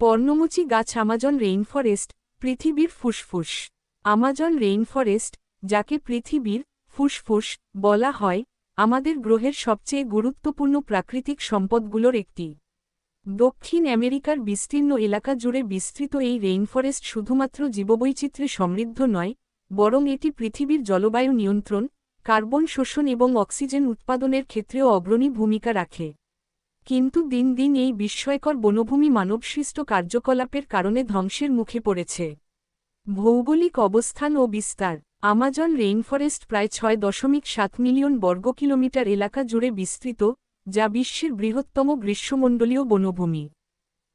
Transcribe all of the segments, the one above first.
পর্ণমোচী গাছ Amazon rainforest, পৃথিবীর ফুসফুস। আমাজন রেইনফরেস্ট, যাকে পৃথিবীর ফুসফুস বলা হয়, আমাদের গ্রহের সবচেয়ে গুরুত্বপূর্ণ প্রাকৃতিক সম্পদগুলোর একটি। দক্ষিণ আমেরিকার বিস্তীর্ণ এলাকা জুড়ে বিস্তৃত এই রেইনফরেস্ট শুধুমাত্র জীববৈচিত্র্যে সমৃদ্ধ নয়, বরং এটি পৃথিবীর জলবায়ু নিয়ন্ত্রণ, কার্বন শোষণ এবং অক্সিজেন উৎপাদনের ক্ষেত্রেও অগ্রণী ভূমিকা রাখে। কিন্তু দিন দিন এই বিস্ময়কর বনভূমি মানবসৃষ্ট কার্যকলাপের কারণে ধ্বংসের মুখে পড়েছে। ভৌগোলিক অবস্থান ও বিস্তার। আমাজন রেইনফরেস্ট প্রায় ছয় দশমিক সাত মিলিয়ন বর্গ কিলোমিটার এলাকা জুড়ে বিস্তৃত, যা বিশ্বের বৃহত্তম গ্রীষ্মমণ্ডলীয় বনভূমি।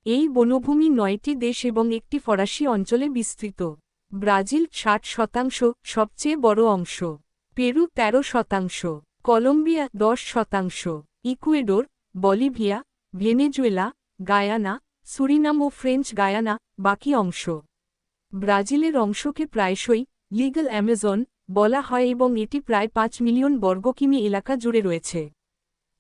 এই বনভূমি নয়টি দেশ এবং একটি ফরাসি অঞ্চলে বিস্তৃত। ব্রাজিল ষাট শতাংশ, সবচেয়ে বড় অংশ। পেরু ১৩ শতাংশ। কলম্বিয়া দশ শতাংশ। Ecuador Bolivia, Venezuela, Guyana, Suriname ও ফ্রেঞ্চ গায়ানা, বাকি অংশ। ব্রাজিলের অংশকে প্রায়শই লিগ্যাল অ্যামাজন বলা হয় এবং এটি প্রায় পাঁচ মিলিয়ন বর্গ কিমি এলাকা জুড়ে রয়েছে।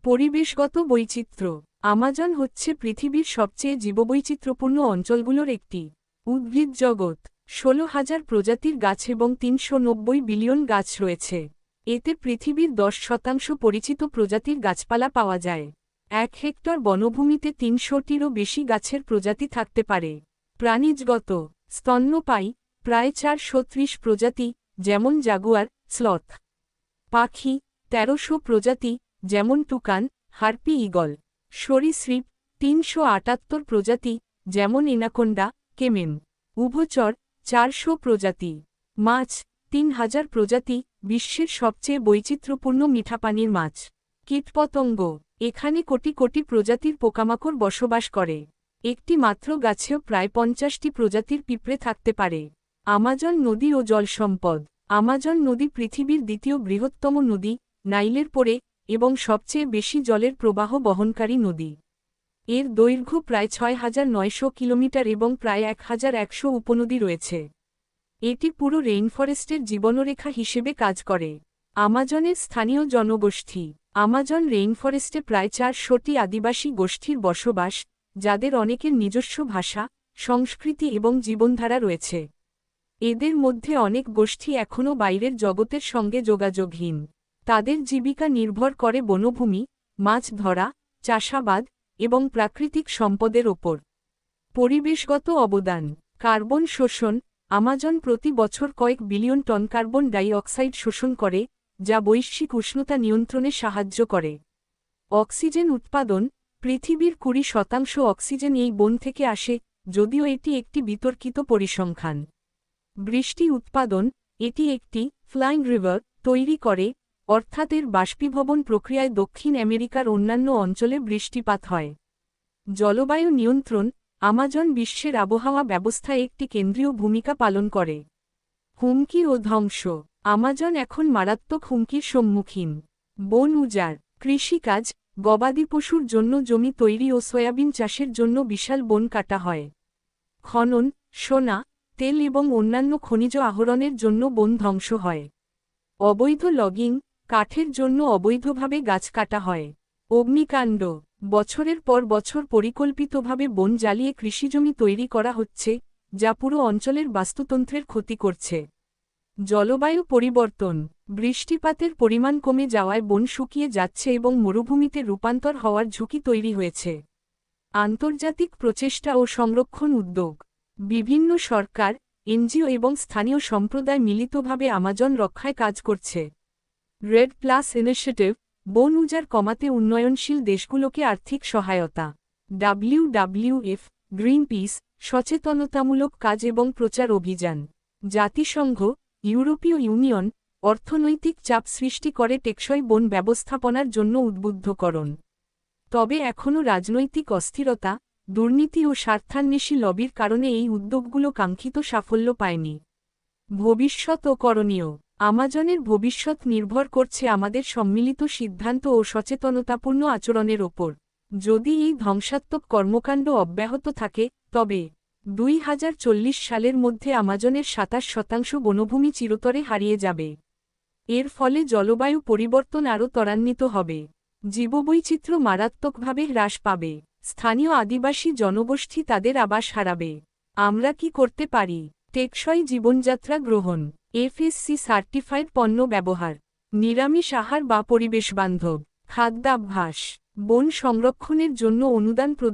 পরিবেশগত বৈচিত্র্য। আমাজন হচ্ছে পৃথিবীর সবচেয়ে জীববৈচিত্র্যপূর্ণ অঞ্চলগুলোর একটি উদ্ভিদ জগৎ। ষোলো হাজার প্রজাতির গাছ এবং তিনশো নব্বই বিলিয়ন গাছ রয়েছে। এতে পৃথিবীর দশ শতাংশ পরিচিত প্রজাতির গাছপালা পাওয়া যায়। এক হেক্টর বনভূমিতে তিনশোটিরও বেশি গাছের প্রজাতি থাকতে পারে। প্রাণীজগত স্তন্যপায়ী প্রায় চারশো ত্রিশ প্রজাতি, যেমন জাগুয়ার, স্লথ। পাখি তেরোশো প্রজাতি, যেমন টুকান হারপি ইগল সরীসৃপ তিনশো আটাত্তর প্রজাতি, যেমন এনাকোন্ডা কেমেম উভচর চারশো প্রজাতি। মাছ তিন হাজার প্রজাতি, বিশ্বের সবচেয়ে বৈচিত্র্যপূর্ণ মিঠাপানির মাছ। কীটপতঙ্গ। এখানে কোটি কোটি প্রজাতির পোকামাকড় বসবাস করে। একটি মাত্র গাছেও প্রায় পঞ্চাশটি প্রজাতির পিঁপড়ে থাকতে পারে। আমাজন নদী ও জল সম্পদ। আমাজন নদী পৃথিবীর দ্বিতীয় বৃহত্তম নদী, নাইলের পরে, এবং সবচেয়ে বেশি জলের প্রবাহ বহনকারী নদী। এর দৈর্ঘ্য প্রায় ছয় হাজার নয়শো কিলোমিটার এবং প্রায় এক হাজার একশো উপনদী রয়েছে। এটি পুরো রেইনফরেস্টের জীবনরেখা হিসেবে কাজ করে। আমাজনের স্থানীয় জনগোষ্ঠী। আমাজন রেইনফরেস্টে প্রায় চারশোটি আদিবাসী গোষ্ঠীর বসবাস, যাদের অনেকের নিজস্ব ভাষা, সংস্কৃতি এবং জীবনধারা রয়েছে। এদের মধ্যে অনেক গোষ্ঠী এখনও বাইরের জগতের সঙ্গে যোগাযোগহীন। তাদের জীবিকা নির্ভর করে বনভূমি, মাছ ধরা, চাষাবাদ এবং প্রাকৃতিক সম্পদের ওপর। পরিবেশগত অবদান। কার্বন শোষণ। আমাজন প্রতি বছর কয়েক billion ton carbon dioxide শোষণ করে যা বৈশ্বিক উষ্ণতা নিয়ন্ত্রণে সাহায্য করে। অক্সিজেন উৎপাদন, পৃথিবীর কুড়ি শতাংশ অক্সিজেন এই বন থেকে আসে, যদিও এটি একটি বিতর্কিত পরিসংখ্যান। বৃষ্টি উৎপাদন, এটি একটি ফ্লাইং রিভার তৈরি করে, অর্থাৎ এর বাষ্পীভবন প্রক্রিয়ায় দক্ষিণ আমেরিকার অন্যান্য অঞ্চলে বৃষ্টিপাত হয়। জলবায়ু নিয়ন্ত্রণ, আমাজন বিশ্বের আবহাওয়া ব্যবস্থায় একটি কেন্দ্রীয় ভূমিকা পালন করে। হুমকি ও ধ্বংস। আমাজন এখন মারাত্মক হুমকির সম্মুখীন। বন উজাড়, কৃষিকাজ, গবাদি পশুর জন্য জমি তৈরি ও সয়াবিন চাষের জন্য বিশাল বন কাটা হয়। খনন, সোনা, তেল এবং অন্যান্য খনিজ আহরণের জন্য বন ধ্বংস হয়। অবৈধ লগিং কাঠের জন্য অবৈধভাবে গাছ কাটা হয়। অগ্নিকাণ্ড, বছরের পর বছর পরিকল্পিতভাবে বন জ্বালিয়ে কৃষিজমি তৈরি করা হচ্ছে, যা পুরো অঞ্চলের বাস্তুতন্ত্রের ক্ষতি করছে। জলবায়ু পরিবর্তন, বৃষ্টিপাতের পরিমাণ কমে যাওয়ায় বন শুকিয়ে যাচ্ছে এবং মরুভূমিতে রূপান্তর হওয়ার ঝুঁকি তৈরি হয়েছে। আন্তর্জাতিক প্রচেষ্টা ও সংরক্ষণ উদ্যোগ, বিভিন্ন সরকার, এনজিও এবং স্থানীয় সম্প্রদায় মিলিতভাবে আমাজন রক্ষায় কাজ করছে। রেড প্লাস ইনিশিয়েটিভ, বন উজাড় কমাতে উন্নয়নশীল দেশগুলোকে আর্থিক সহায়তা ডাব্লিউ ডাব্লিউডাব্লিউএফ, গ্রিনপিস, সচেতনতামূলক কাজ এবং প্রচার অভিযান। জাতিসংঘ ইউরোপীয় ইউনিয়ন অর্থনৈতিক চাপ সৃষ্টি করে টেকসই বন ব্যবস্থাপনার জন্য উদ্বুদ্ধকরণ। তবে এখনও রাজনৈতিক অস্থিরতা, দুর্নীতি ও স্বার্থান্বেষী লবির কারণে এই উদ্যোগগুলো কাঙ্ক্ষিত সাফল্য পায়নি। ভবিষ্যৎ ও করণীয়। আমাজনের ভবিষ্যৎ নির্ভর করছে আমাদের সম্মিলিত সিদ্ধান্ত ও সচেতনতাপূর্ণ আচরণের ওপর। যদি এই ধ্বংসাত্মক কর্মকাণ্ড অব্যাহত থাকে, তবে দুই হাজার চল্লিশ সালের মধ্যে আমাজনের সাতাশ শতাংশ বনভূমি চিরতরে হারিয়ে যাবে। এর ফলে জলবায়ু পরিবর্তন আরও ত্বরান্বিত হবে। জীববৈচিত্র্য মারাত্মকভাবে হ্রাস পাবে। স্থানীয় আদিবাসী জনগোষ্ঠী তাদের আবাস হারাবে। আমরা কি করতে পারি? টেকসই জীবনযাত্রা গ্রহণ। এফএসসি সার্টিফাইড পণ্য ব্যবহার। নিরামিষ আহার বা পরিবেশবান্ধব খাদ্যাভ্যাস। বন সংরক্ষণের জন্য অনুদান প্রদান